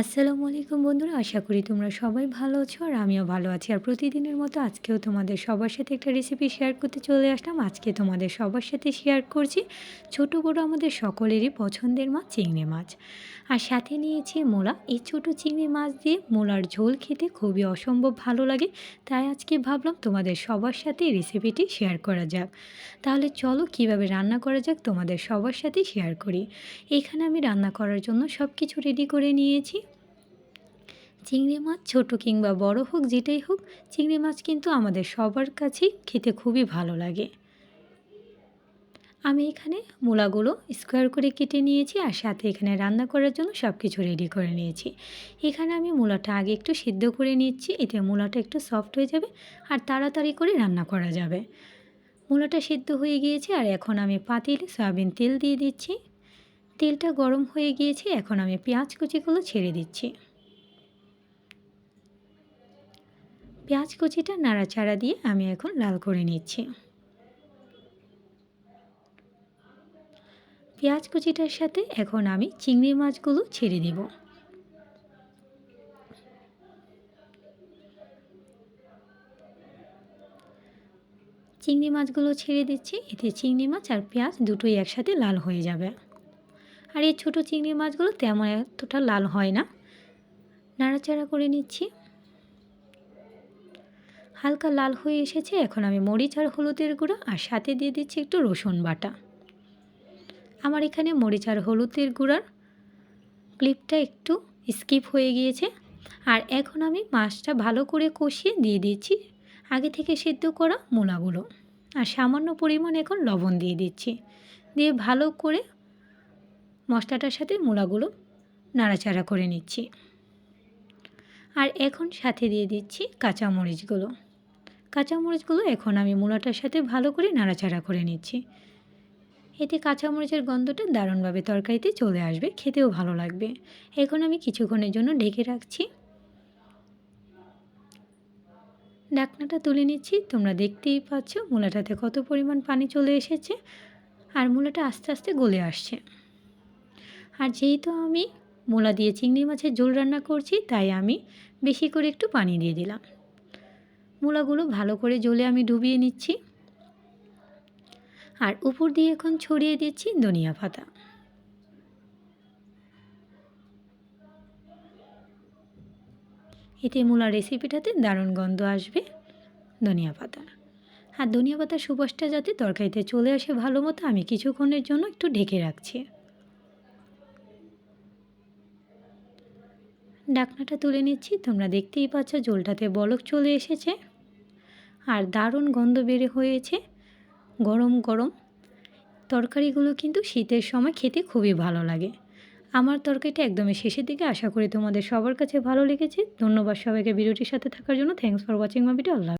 আসসালামু আলাইকুম বন্ধুরা, আশা করি তোমরা সবাই ভালো আছো আর আমিও ভালো আছি। আর প্রতিদিনের মতো আজকেও তোমাদের সবার সাথে একটা রেসিপি শেয়ার করতে চলে আসলাম। আজকে তোমাদের সবার সাথে শেয়ার করছি ছোট বড় আমাদের সকলেরই পছন্দের মাছ, চিংড়ি মাছ। আর সাথে নিয়েছি মোলা। এই ছোট চিংড়ি মাছ দিয়ে মোলার ঝোল খেতে খুবই অসম্ভব ভালো লাগে। তাই আজকে ভাবলাম তোমাদের সবার সাথে রেসিপিটি শেয়ার করা যাক। তাহলে চলো কীভাবে রান্না করা যাক তোমাদের সবার সাথে শেয়ার করি। এখানে আমি রান্না করার জন্য সব কিছু রেডি করে নিয়েছি। চিংড়ি মাছ ছোট কিংবা বড় হোক, যেটাই হোক, চিংড়ি মাছ কিন্তু আমাদের সবার কাছেই খেতে খুবই ভালো লাগে। আমি এখানে মূলাগুলো স্কোয়ার করে কেটে নিয়েছি আর সাথে এখানে রান্না করার জন্য সব কিছু রেডি করে নিয়েছি। এখানে আমি মূলাটা আগে একটু সিদ্ধ করে নিচ্ছি, এতে মূলাটা একটু সফট হয়ে যাবে আর তাড়াতাড়ি করে রান্না করা যাবে। মূলাটা সিদ্ধ হয়ে গিয়েছে আর এখন আমি পাতিলে, সয়াবিন তেল দিয়ে দিচ্ছি। তেলটা গরম হয়ে গিয়েছে, এখন আমি পেঁয়াজ কুচিগুলো ছেড়ে দিচ্ছি। পেঁয়াজ কুচিটা নাড়াচাড়া দিয়ে আমি এখন লাল করে নিচ্ছি। পেঁয়াজ কুচিটার সাথে এখন আমি চিংড়ি মাছগুলো ছেড়ে দেব। চিংড়ি মাছগুলো ছেড়ে দিচ্ছি, এতে চিংড়ি মাছ আর পেঁয়াজ দুটোই একসাথে লাল হয়ে যাবে। আর এই ছোটো চিংড়ি মাছগুলো তেমন এতটা লাল হয় না। নাড়াচাড়া করে নিচ্ছি। হালকা লাল হয়ে এসেছে, এখন আমি মরিচ আর হলুদের গুঁড়ো আর সাথে দিয়ে দিচ্ছি একটু রসুন বাটা। আমার এখানে মরিচ আর হলুদের গুঁড়ার ক্লিপটা একটু স্কিপ হয়ে গিয়েছে আর এখন আমি মাছটা ভালো করে কষিয়ে দিয়ে দিচ্ছি আগে থেকে সিদ্ধ করা মূলাগুলো। আর সামান্য পরিমাণ এখন লবণ দিয়ে দিচ্ছি। দিয়ে ভালো করে মশলাটার সাথে মূলাগুলো নাড়াচাড়া করে নিচ্ছি। আর এখন সাথে দিয়ে দিচ্ছি কাঁচামরিচগুলো। কাঁচামরিচগুলো এখন আমি মূলাটার সাথে ভালো করে নাড়াচাড়া করে নিচ্ছি। এতে কাঁচামরিচের গন্ধটা দারুণভাবে তরকারিতে চলে আসবে, খেতেও ভালো লাগবে। এখন আমি কিছুক্ষণের জন্য ঢেকে রাখছি। ডাকনাটা তুলে নিচ্ছি। তোমরা দেখতেই পাচ্ছ মূলাটাতে কত পরিমাণ পানি চলে এসেছে আর মূলাটা আস্তে আস্তে গলে আসছে। আর যেহেতু আমি মূলা দিয়ে চিংড়ি মাছের ঝোল রান্না করছি, তাই আমি বেশি করে একটু পানি দিয়ে দিলাম। মূলাগুলো ভালো করে জলে আমি ডুবিয়ে নিচ্ছি। আর উপর দিয়ে এখন ছড়িয়ে দিচ্ছি ধনিয়া পাতা। এতে মূলা রেসিপিটাতে দারুণ গন্ধ আসবে ধনিয়া পাতার আর ধনিয়া পাতার সুবাসটা যাতে তরকারিতে চলে আসে ভালো মতো, আমি কিছুক্ষণের জন্য একটু ঢেকে রাখছি। ডাকনাটা তুলে নিচ্ছি, তোমরা দেখতেই পাচ্ছ জলটাতে বলক চলে এসেছে। আর দারুণ গন্ধ বেড়ে হয়েছে। গরম গরম। তরকারিগুলো কিন্তু শীতের সময় খেতে খুবই ভালো লাগে। আমার তরকারিটা একদমই শেষের দিকে। আশা করি তোমাদের সবার কাছে ভালো লেগেছে। ধন্যবাদ সবাইকে ভিডিওটির সাথে থাকার জন্য। Thanks for watching my video Allah